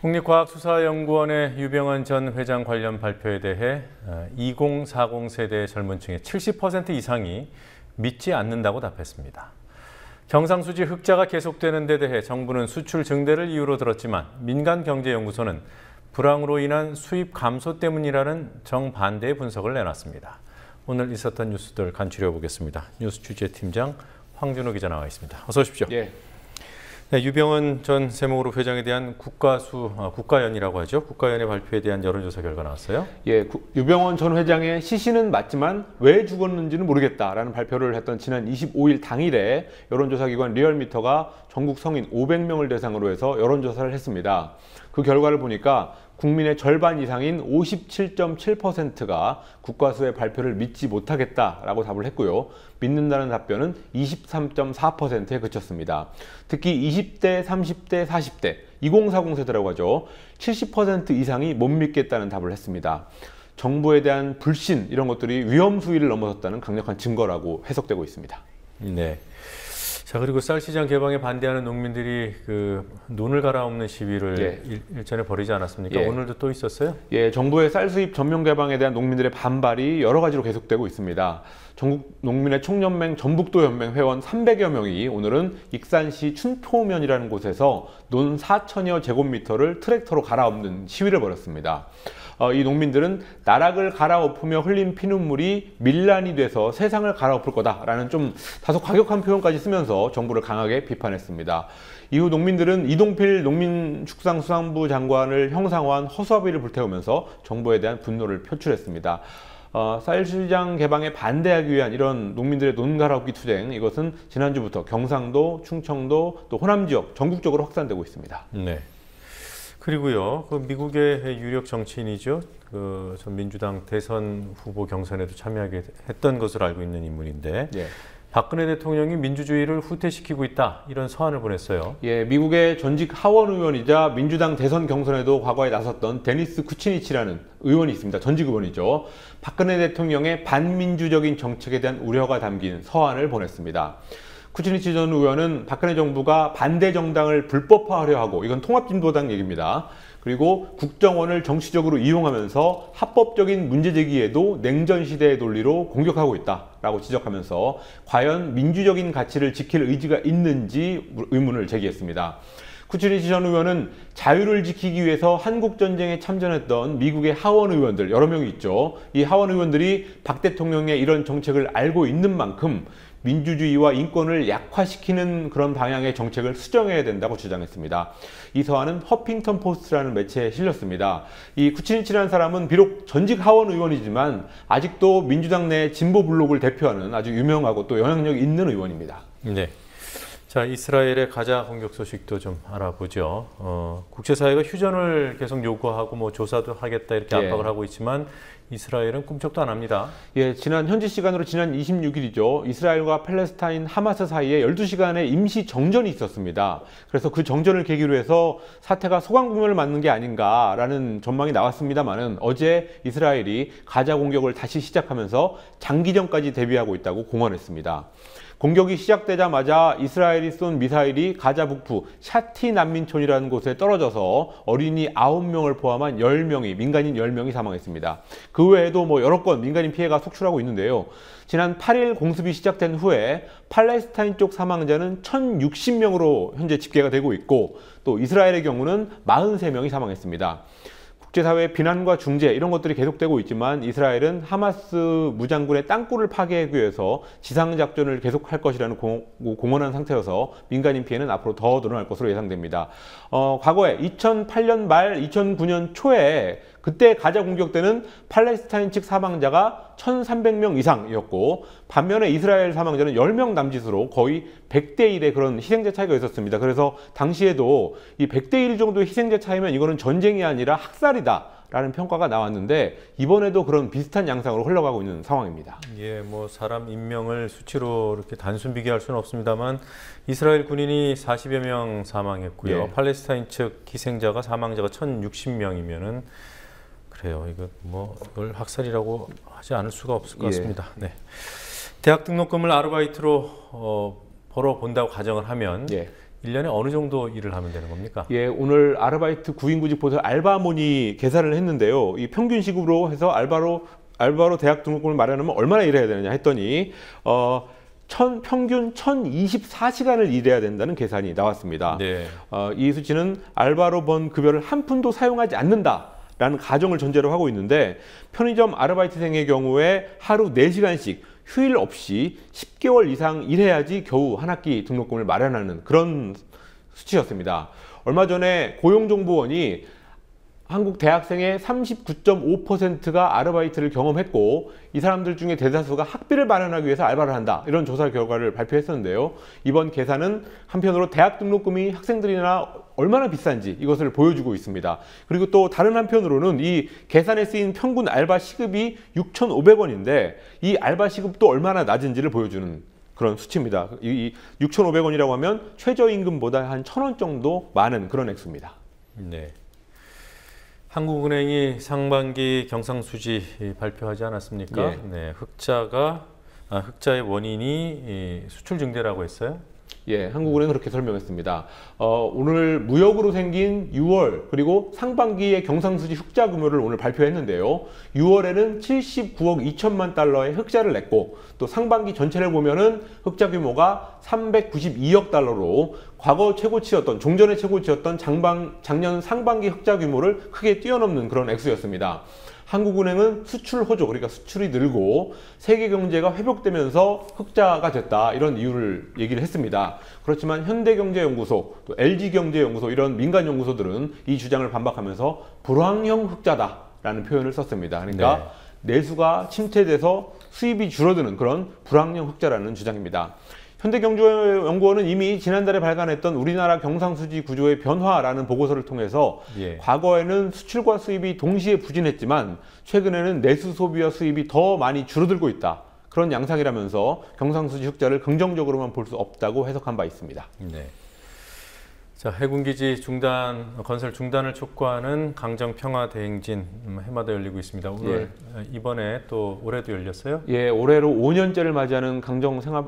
국립과학수사연구원의 유병헌 전 회장 관련 발표에 대해 2040 세대 젊은 층의 70% 이상이 믿지 않는다고 답했습니다. 경상수지 흑자가 계속되는 데 대해 정부는 수출 증대를 이유로 들었지만 민간경제연구소는 불황으로 인한 수입 감소 때문이라는 정반대의 분석을 내놨습니다. 오늘 있었던 뉴스들 간추려 보겠습니다. 뉴스 취재팀장 황준호 기자 나와 있습니다. 어서 오십시오. 예. 네, 유병헌 전 세무그룹 회장에 대한 국가수 아, 국가연이라고 하죠. 국가연의 발표에 대한 여론조사 결과 나왔어요. 예, 구, 유병헌 전 회장의 시신은 맞지만 왜 죽었는지는 모르겠다라는 발표를 했던 지난 25일 당일에 여론조사 기관 리얼미터가 전국 성인 500명을 대상으로 해서 여론조사를 했습니다. 그 결과를 보니까 국민의 절반 이상인 57.7%가 국가수의 발표를 믿지 못하겠다라고 답을 했고요. 믿는다는 답변은 23.4%에 그쳤습니다. 특히 20대, 30대, 40대, 2040 세대라고 하죠. 70% 이상이 못 믿겠다는 답을 했습니다. 정부에 대한 불신 이런 것들이 위험 수위를 넘어섰다는 강력한 증거라고 해석되고 있습니다. 네. 자 그리고 쌀 시장 개방에 반대하는 농민들이 그 눈을 갈아엎는 시위를 예. 일, 전에 벌이지 않았습니까? 예. 오늘도 또 있었어요? 예, 정부의 쌀 수입 전면 개방에 대한 농민들의 반발이 여러 가지로 계속되고 있습니다. 전국 농민의 총연맹 전북도 연맹 회원 300여 명이 오늘은 익산시 춘포면이라는 곳에서 논 4천여 제곱미터를 트랙터로 갈아엎는 시위를 벌였습니다. 어, 이 농민들은 나락을 갈아엎으며 흘린 피눈물이 밀란이 돼서 세상을 갈아엎을 거다라는 좀 다소 과격한 표현까지 쓰면서 정부를 강하게 비판했습니다. 이후 농민들은 이동필 농민축산수산부 장관을 형상화한 허수아비를 불태우면서 정부에 대한 분노를 표출했습니다. 어, 쌀시장 개방에 반대하기 위한 이런 농민들의 논갈아엎기 투쟁 이것은 지난주부터 경상도, 충청도 또 호남 지역 전국적으로 확산되고 있습니다. 네. 그리고요, 그 미국의 유력 정치인이죠. 그 전 민주당 대선 후보 경선에도 참여하게 했던 것으로 알고 있는 인물인데 예. 박근혜 대통령이 민주주의를 후퇴시키고 있다 이런 서한을 보냈어요. 예, 미국의 전직 하원 의원이자 민주당 대선 경선에도 과거에 나섰던 데니스 쿠치니치라는 의원이 있습니다. 전직 의원이죠. 박근혜 대통령의 반민주적인 정책에 대한 우려가 담긴 서한을 보냈습니다. 쿠치니치 전 의원은 박근혜 정부가 반대 정당을 불법화하려 하고 이건 통합진보당 얘기입니다. 그리고 국정원을 정치적으로 이용하면서 합법적인 문제 제기에도 냉전 시대의 논리로 공격하고 있다라고 지적하면서 과연 민주적인 가치를 지킬 의지가 있는지 의문을 제기했습니다. 쿠치니치 전 의원은 자유를 지키기 위해서 한국 전쟁에 참전했던 미국의 하원 의원들 여러 명이 있죠. 이 하원 의원들이 박 대통령의 이런 정책을 알고 있는 만큼 민주주의와 인권을 약화시키는 그런 방향의 정책을 수정해야 된다고 주장했습니다. 이 서한은 허핑턴 포스트라는 매체에 실렸습니다. 이 쿠치니치라는 사람은 비록 전직 하원 의원이지만 아직도 민주당 내 진보 블록을 대표하는 아주 유명하고 또 영향력 있는 의원입니다. 네. 자, 이스라엘의 가자 공격 소식도 좀 알아보죠. 어, 국제사회가 휴전을 계속 요구하고 뭐 조사도 하겠다 이렇게 예. 압박을 하고 있지만 이스라엘은 꿈쩍도 안 합니다. 예, 지난 현지 시간으로 지난 26일이죠. 이스라엘과 팔레스타인 하마스 사이에 12시간의 임시 정전이 있었습니다. 그래서 그 정전을 계기로 해서 사태가 소강 국면을 맞는 게 아닌가라는 전망이 나왔습니다만은 어제 이스라엘이 가자 공격을 다시 시작하면서 장기전까지 대비하고 있다고 공언했습니다. 공격이 시작되자마자 이스라엘이 쏜 미사일이 가자 북부 샤티 난민촌이라는 곳에 떨어져서 어린이 9명을 포함한 10명이 민간인 10명이 사망했습니다. 그 외에도 뭐 여러 건 민간인 피해가 속출하고 있는데요. 지난 8일 공습이 시작된 후에 팔레스타인 쪽 사망자는 1,060명으로 현재 집계가 되고 있고 또 이스라엘의 경우는 43명이 사망했습니다. 국제사회의 비난과 중재 이런 것들이 계속되고 있지만 이스라엘은 하마스 무장군의 땅굴을 파괴하기 위해서 지상작전을 계속할 것이라는 공, 공언한 상태여서 민간인 피해는 앞으로 더 늘어날 것으로 예상됩니다. 어, 과거에 2008년 말 2009년 초에 그때 가자 공격 때는 팔레스타인 측 사망자가 1,300명 이상이었고 반면에 이스라엘 사망자는 10명 남짓으로 거의 100대 1의 그런 희생자 차이가 있었습니다. 그래서 당시에도 이 100대 1 정도의 희생자 차이면 이거는 전쟁이 아니라 학살이다. 라는 평가가 나왔는데 이번에도 그런 비슷한 양상으로 흘러가고 있는 상황입니다. 예, 뭐 사람 인명을 수치로 이렇게 단순 비교할 수는 없습니다만 이스라엘 군인이 40여 명 사망했고요. 예. 팔레스타인 측 희생자가 사망자가 1,060명이면은 그래요. 이거 뭐 이걸 학살이라고 하지 않을 수가 없을 것 예. 같습니다. 예. 네. 대학 등록금을 아르바이트로 어, 벌어 본다고 가정을 하면 예. 일년에 어느 정도 일을 하면 되는 겁니까? 예, 오늘 아르바이트 구인구직 포털 알바몬이 계산을 했는데요. 이 평균 시급으로 해서 알바로 알바로 대학 등록금을 마련하면 얼마나 일해야 되느냐 했더니 어 천, 평균 1024시간을 일해야 된다는 계산이 나왔습니다. 네. 어, 이 수치는 알바로 번 급여를 한 푼도 사용하지 않는다 라는 가정을 전제로 하고 있는데 편의점 아르바이트생의 경우에 하루 4시간씩 휴일 없이 10개월 이상 일해야지 겨우 한 학기 등록금을 마련하는 그런 수치였습니다. 얼마 전에 고용정보원이 한국 대학생의 39.5%가 아르바이트를 경험했고 이 사람들 중에 대다수가 학비를 마련하기 위해서 알바를 한다 이런 조사 결과를 발표했었는데요 이번 계산은 한편으로 대학 등록금이 학생들이나 얼마나 비싼지 이것을 보여주고 있습니다 그리고 또 다른 한편으로는 이 계산에 쓰인 평균 알바 시급이 6,500원인데 이 알바 시급도 얼마나 낮은지를 보여주는 그런 수치입니다 이 6,500원이라고 하면 최저임금보다 한 1,000원 정도 많은 그런 액수입니다 네. 한국은행이 상반기 경상수지 발표하지 않았습니까? 예. 네, 흑자가 아, 흑자의 원인이 이 수출 증대라고 했어요. 예, 한국은행은 그렇게 설명했습니다. 어, 오늘 무역으로 생긴 6월 그리고 상반기의 경상수지 흑자 규모를 오늘 발표했는데요. 6월에는 79억 2천만 달러의 흑자를 냈고 또 상반기 전체를 보면은 흑자 규모가 392억 달러로 과거 최고치였던 종전의 최고치였던 장방, 작년 상반기 흑자 규모를 크게 뛰어넘는 그런 액수였습니다. 한국은행은 수출 호조, 그러니까 수출이 늘고 세계 경제가 회복되면서 흑자가 됐다 이런 이유를 얘기를 했습니다. 그렇지만 현대경제연구소, 또 LG경제연구소 이런 민간 연구소들은 이 주장을 반박하면서 불황형 흑자다라는 표현을 썼습니다. 그러니까 내수가 침체돼서 수입이 줄어드는 그런 불황형 흑자라는 주장입니다. 현대경제연구원은 이미 지난달에 발간했던 우리나라 경상수지 구조의 변화라는 보고서를 통해서 예. 과거에는 수출과 수입이 동시에 부진했지만 최근에는 내수 소비와 수입이 더 많이 줄어들고 있다. 그런 양상이라면서 경상수지 흑자를 긍정적으로만 볼 수 없다고 해석한 바 있습니다. 네. 자, 해군기지 중단, 건설 중단을 촉구하는 강정 평화 대행진 음, 해마다 열리고 있습니다. 오늘 어, 이번에 또 올해도 열렸어요. 예, 올해로 5년째를 맞이하는 강정 생활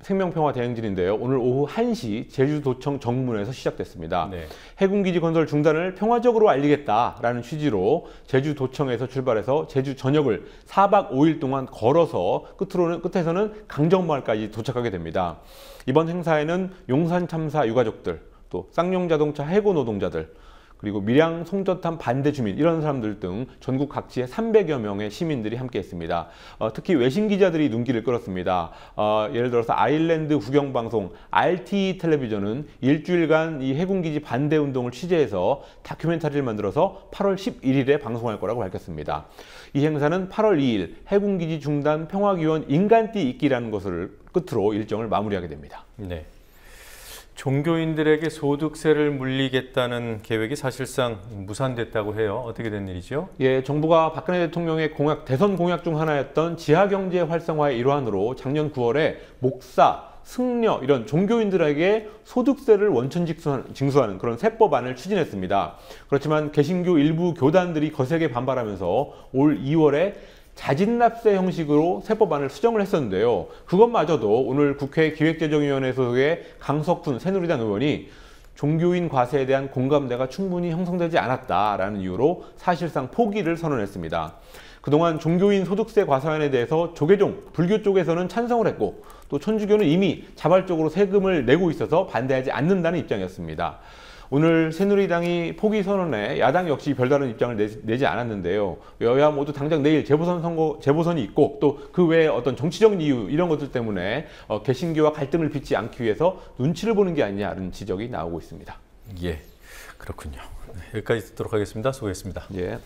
생명평화 대행진인데요. 오늘 오후 1시 제주도청 정문에서 시작됐습니다. 네. 해군기지 건설 중단을 평화적으로 알리겠다라는 취지로 제주도청에서 출발해서 제주 전역을 4박 5일 동안 걸어서 끝으로는 끝에서는 강정마을까지 도착하게 됩니다. 이번 행사에는 용산 참사 유가족들, 또 쌍용자동차 해고 노동자들, 그리고 밀양 송전탄 반대 주민 이런 사람들 등 전국 각지의 300여 명의 시민들이 함께했습니다. 어, 특히 외신 기자들이 눈길을 끌었습니다. 어, 예를 들어서 아일랜드 국영 방송 RT 텔레비전은 일주일간 이 해군기지 반대 운동을 취재해서 다큐멘터리를 만들어서 8월 11일에 방송할 거라고 밝혔습니다. 이 행사는 8월 2일 해군기지 중단 평화기원 인간띠 있기라는 것을 끝으로 일정을 마무리하게 됩니다. 네. 종교인들에게 소득세를 물리겠다는 계획이 사실상 무산됐다고 해요. 어떻게 된 일이죠? 예, 정부가 박근혜 대통령의 공약, 대선 공약 중 하나였던 지하 경제 활성화의 일환으로 작년 9월에 목사, 승려 이런 종교인들에게 소득세를 원천 징수하는 그런 세법안을 추진했습니다. 그렇지만 개신교 일부 교단들이 거세게 반발하면서 올 2월에 자진납세 형식으로 세법안을 수정을 했었는데요. 그것마저도 오늘 국회 기획재정위원회 소속의 강석훈 새누리당 의원이 종교인 과세에 대한 공감대가 충분히 형성되지 않았다라는 이유로 사실상 포기를 선언했습니다. 그동안 종교인 소득세 과세안에 대해서 조계종, 불교 쪽에서는 찬성을 했고 또 천주교는 이미 자발적으로 세금을 내고 있어서 반대하지 않는다는 입장이었습니다. 오늘 새누리당이 포기 선언에 야당 역시 별다른 입장을 내, 지 않았는데요. 여야 모두 당장 내일 재보선 선거 재보선이 있고 또 그 외에 어떤 정치적 이유 이런 것들 때문에 어, 개신교와 갈등을 빚지 않기 위해서 눈치를 보는 게 아니냐는 지적이 나오고 있습니다. 예, 그렇군요. 네, 여기까지 듣도록 하겠습니다. 수고했습니다. 예.